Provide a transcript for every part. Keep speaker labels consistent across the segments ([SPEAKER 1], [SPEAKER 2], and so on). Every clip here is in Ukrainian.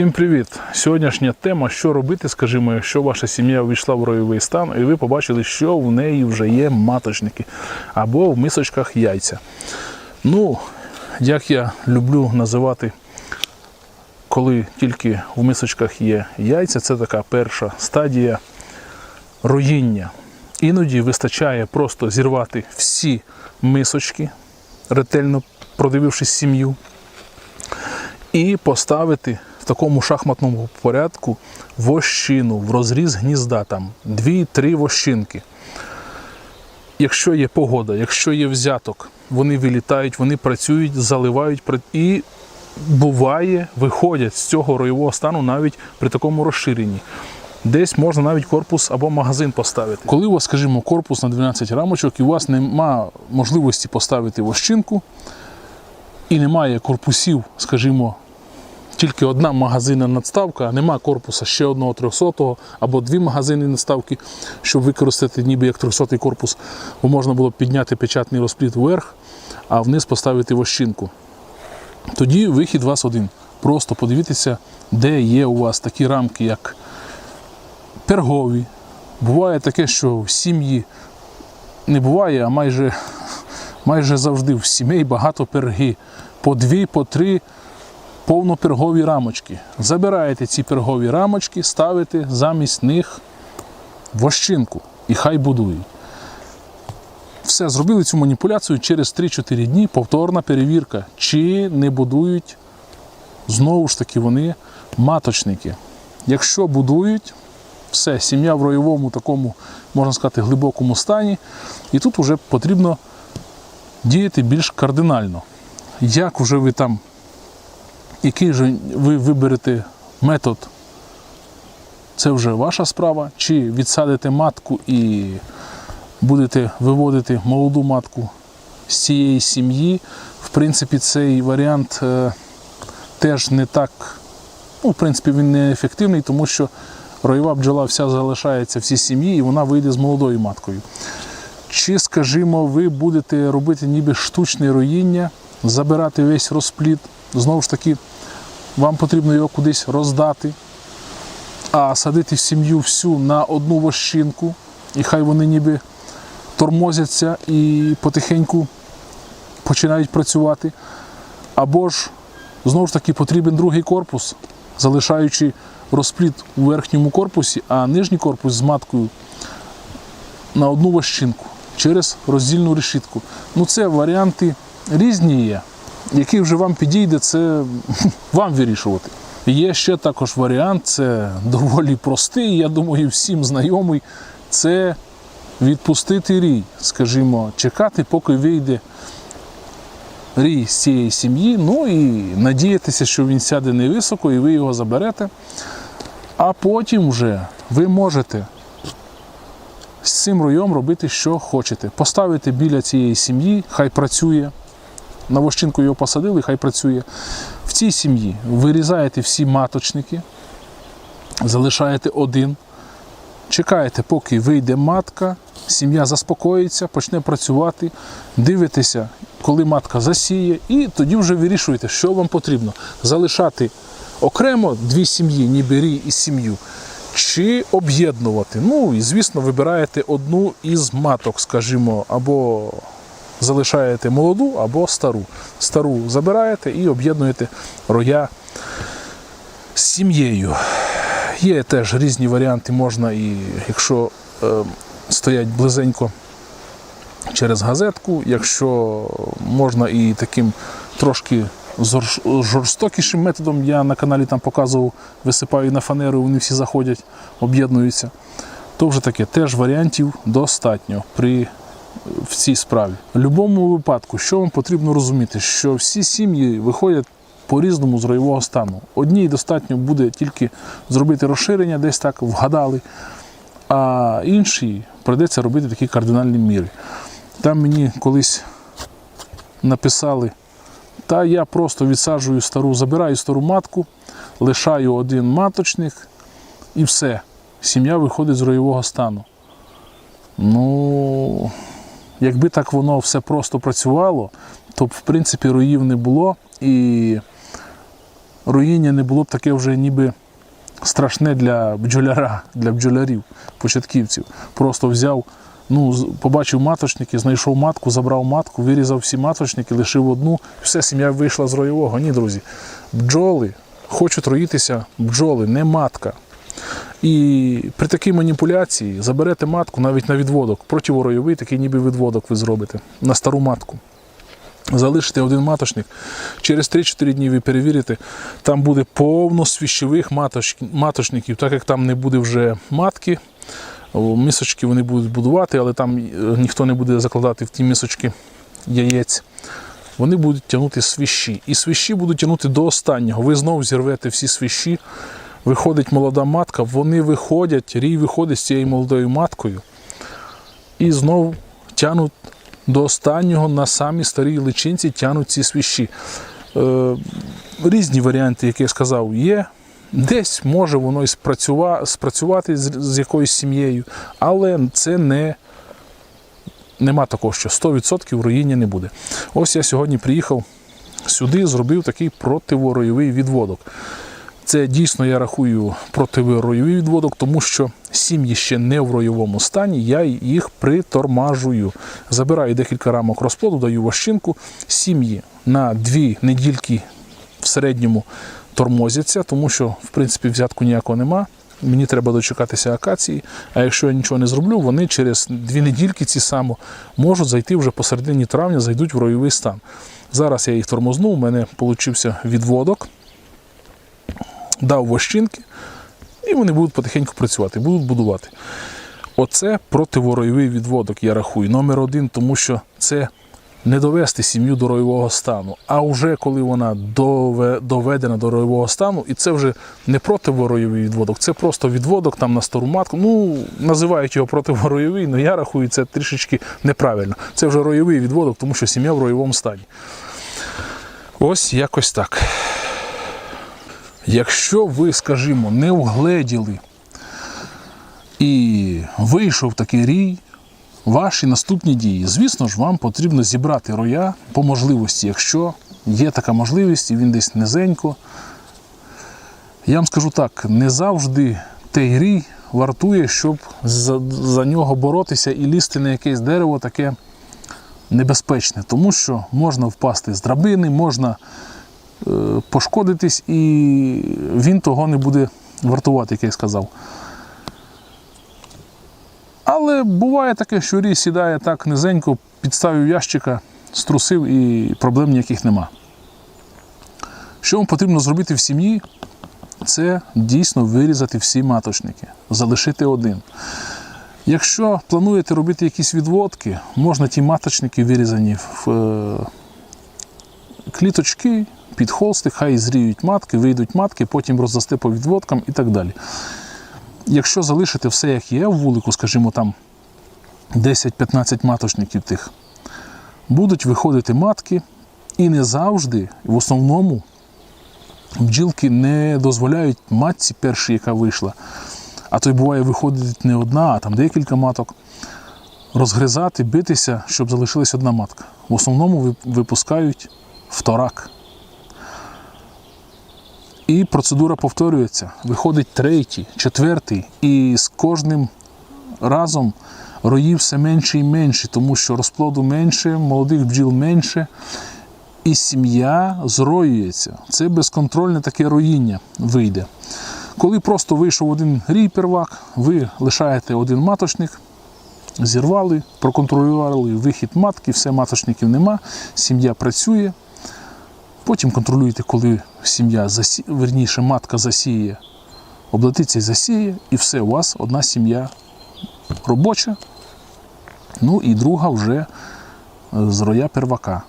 [SPEAKER 1] Всім привіт! Сьогоднішня тема, що робити, скажімо, якщо ваша сім'я увійшла в ройовий стан, і ви побачили, що в неї вже є маточники або в мисочках яйця. Ну, як я люблю називати, коли тільки в мисочках є яйця, це така перша стадія роїння. Іноді вистачає просто зірвати всі мисочки, ретельно продивившись сім'ю, і поставити в такому шахматному порядку вощину в розріз гнізда, там 2-3 вощинки. Якщо є погода, якщо є взяток, вони вилітають, вони працюють, заливають і буває, виходять з цього роєвого стану навіть при такому розширенні. Десь можна навіть корпус або магазин поставити. Коли у вас, скажімо, корпус на 12 рамочок і у вас нема можливості поставити вощинку, і немає корпусів, скажімо, тільки одна магазинна надставка, а нема корпуса ще одного 300 або дві магазинні надставки, щоб використати ніби як 300 корпус, бо можна було б підняти печатний розпліт вверх, а вниз поставити вощинку. Тоді вихід у вас один. Просто подивіться, де є у вас такі рамки, як пергові. Буває таке, що в сім'ї не буває, а майже, майже завжди в сімей багато перги. По дві, по три повнопергові рамочки. Забираєте ці пергові рамочки, ставите замість них вощинку і хай будують. Все, зробили цю маніпуляцію через 3-4 дні повторна перевірка, чи не будують знову ж таки вони маточники. Якщо будують, все, сім'я в ройовому такому, можна сказати, глибокому стані, і тут вже потрібно діяти більш кардинально. Як вже ви там який же ви виберете метод, це вже ваша справа. Чи відсадите матку і будете виводити молоду матку з цієї сім'ї. В принципі, цей варіант е, теж не так, ну, в принципі, він не ефективний, тому що роєва бджола вся залишається в цій сім'ї і вона вийде з молодою маткою. Чи, скажімо, ви будете робити ніби штучне роїння, забирати весь розплід, знову ж таки, вам потрібно його кудись роздати, а садити сім'ю всю на одну вощинку, і хай вони ніби тормозяться і потихеньку починають працювати. Або ж, знову ж таки, потрібен другий корпус, залишаючи розплід у верхньому корпусі, а нижній корпус з маткою на одну вощинку через роздільну решітку. Ну, це варіанти різні є. Який вже вам підійде, це вам вирішувати. Є ще також варіант, це доволі простий, я думаю, всім знайомий. Це відпустити рій, скажімо, чекати, поки вийде рій з цієї сім'ї, ну і надіятися, що він сяде невисоко і ви його заберете. А потім вже ви можете з цим роєм робити, що хочете. Поставити біля цієї сім'ї, хай працює. На вощинку його посадили, хай працює. В цій сім'ї вирізаєте всі маточники, залишаєте один, чекаєте, поки вийде матка, сім'я заспокоїться, почне працювати, дивитеся, коли матка засіє, і тоді вже вирішуєте, що вам потрібно. Залишати окремо дві сім'ї, ніби рій і сім'ю, чи об'єднувати. Ну і звісно, вибираєте одну із маток, скажімо, або залишаєте молоду або стару. Стару забираєте і об'єднуєте роя з сім'єю. Є теж різні варіанти, можна і якщо е, стоять близенько через газетку, якщо можна і таким трошки жорстокішим методом, я на каналі там показував, висипаю на фанеру, вони всі заходять, об'єднуються. То вже таке теж варіантів достатньо при в цій справі. В будь-якому випадку, що вам потрібно розуміти, що всі сім'ї виходять по-різному з роєвого стану. Одній достатньо буде тільки зробити розширення, десь так вгадали, а іншій прийдеться робити такі кардинальні міри. Там мені колись написали, та я просто відсаджую стару, забираю стару матку, лишаю один маточник і все. Сім'я виходить з роєвого стану. Ну, якби так воно все просто працювало, то в принципі роїв не було і руїння не було б таке вже ніби страшне для бджоляра, для бджолярів, початківців. Просто взяв, ну, побачив маточники, знайшов матку, забрав матку, вирізав всі маточники, лишив одну, і все, сім'я вийшла з роєвого. Ні, друзі. Бджоли хочуть роїтися бджоли, не матка. І при такій маніпуляції заберете матку навіть на відводок, противоройовий, такий ніби відводок ви зробите на стару матку. Залишите один маточник. Через 3-4 дні ви перевірите, там буде повно свіщових маточників, так як там не буде вже матки. о, Мисочки вони будуть будувати, але там е, ніхто не буде закладати в ті мисочки яєць. Вони будуть тягнути свіщі. І свіщі будуть тягнути до останнього. Ви знову зірвете всі свіщі. Виходить молода матка, вони виходять, рій виходить з цією молодою маткою і знову тянуть до останнього на самій старій личинці тянуть ці свіщі. Е, різні варіанти, як я сказав, є. Десь може воно і спрацюва, спрацювати з, якоюсь сім'єю, але це не нема такого, що 100% роїння не буде. Ось я сьогодні приїхав сюди, зробив такий противоройовий відводок. Це дійсно я рахую противоройовий відводок, тому що сім'ї ще не в ройовому стані, я їх притормажую. Забираю декілька рамок розплоду, даю вощинку. Сім'ї на дві недільки в середньому тормозяться, тому що, в принципі, взятку ніякого нема. Мені треба дочекатися акації. А якщо я нічого не зроблю, вони через дві недільки ці само можуть зайти вже посередині травня, зайдуть в ройовий стан. Зараз я їх тормознув, у мене вийшов відводок дав вощинки, і вони будуть потихеньку працювати, будуть будувати. Оце противоройовий відводок, я рахую. Номер один, тому що це не довести сім'ю до ройового стану. А вже коли вона доведена до ройового стану, і це вже не противоройовий відводок, це просто відводок там на стару матку. Ну, називають його противоройовий, але я рахую це трішечки неправильно. Це вже ройовий відводок, тому що сім'я в ройовому стані. Ось якось так. Якщо ви, скажімо, не вгледіли і вийшов такий рій, ваші наступні дії, звісно ж, вам потрібно зібрати роя по можливості, якщо є така можливість і він десь низенько. Я вам скажу так, не завжди той рій вартує, щоб за, за нього боротися і лізти на якесь дерево таке небезпечне, тому що можна впасти з драбини, можна пошкодитись, і він того не буде вартувати, як я сказав. Але буває таке, що рій сідає так низенько, підставив ящика, струсив і проблем ніяких нема. Що вам потрібно зробити в сім'ї? Це дійсно вирізати всі маточники, залишити один. Якщо плануєте робити якісь відводки, можна ті маточники вирізані в е, кліточки, під холстик, хай зріють матки, вийдуть матки, потім роздасте по відводкам і так далі. Якщо залишити все, як є в вулику, скажімо, там 10-15 маточників тих, будуть виходити матки, і не завжди, в основному, бджілки не дозволяють матці першій, яка вийшла. А то й буває, виходить не одна, а там декілька маток. Розгризати, битися, щоб залишилась одна матка. В основному випускають вторак. І процедура повторюється. Виходить третій, четвертий, і з кожним разом роїв все менше і менше, тому що розплоду менше, молодих бджіл менше, і сім'я зроюється. Це безконтрольне таке роїння вийде. Коли просто вийшов один рій первак, ви лишаєте один маточник, зірвали, проконтролювали вихід матки, все маточників нема, сім'я працює. Потім контролюєте, коли сім'я засі... верніше, матка засіє, облетиться і засіє, і все, у вас одна сім'я робоча, ну і друга вже е, з роя первака.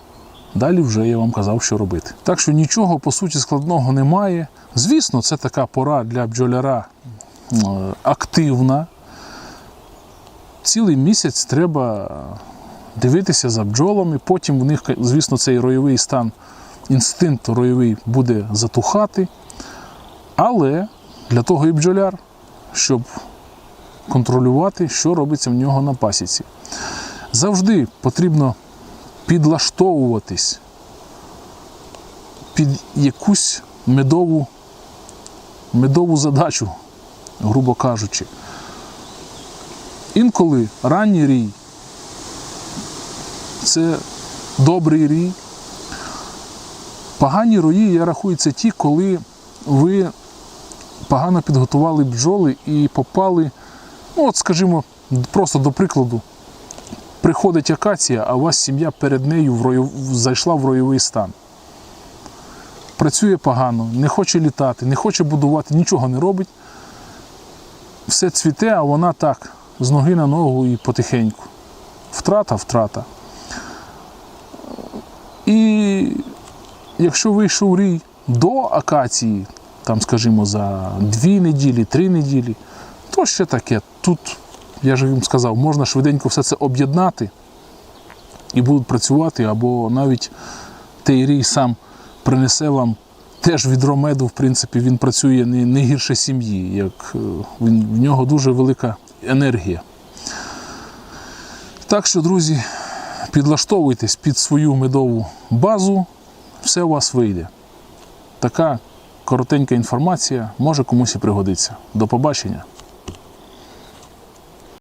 [SPEAKER 1] Далі вже я вам казав, що робити. Так що нічого по суті складного немає. Звісно, це така пора для бджоляра е, активна. Цілий місяць треба дивитися за бджолами. Потім у них, звісно, цей ройовий стан, інстинкт ройовий буде затухати. Але для того і бджоляр, щоб контролювати, що робиться в нього на пасіці. Завжди потрібно підлаштовуватись під якусь медову, медову задачу, грубо кажучи. Інколи ранній рій це добрий рій. Погані рої, я рахую, це ті, коли ви погано підготували бджоли і попали, ну от скажімо, просто до прикладу, приходить акація, а у вас сім'я перед нею в рою, зайшла в ройовий стан. Працює погано, не хоче літати, не хоче будувати, нічого не робить. Все цвіте, а вона так, з ноги на ногу і потихеньку. Втрата, втрата. І якщо вийшов рій до акації, там, скажімо, за дві неділі, три неділі, то ще таке. Тут, я ж їм сказав, можна швиденько все це об'єднати і будуть працювати, або навіть той рій сам принесе вам теж відро меду, в принципі, він працює не, не гірше сім'ї, як е, він, в нього дуже велика енергія. Так що, друзі, підлаштовуйтесь під свою медову базу, все у вас вийде. Така коротенька інформація може комусь і пригодиться. До побачення.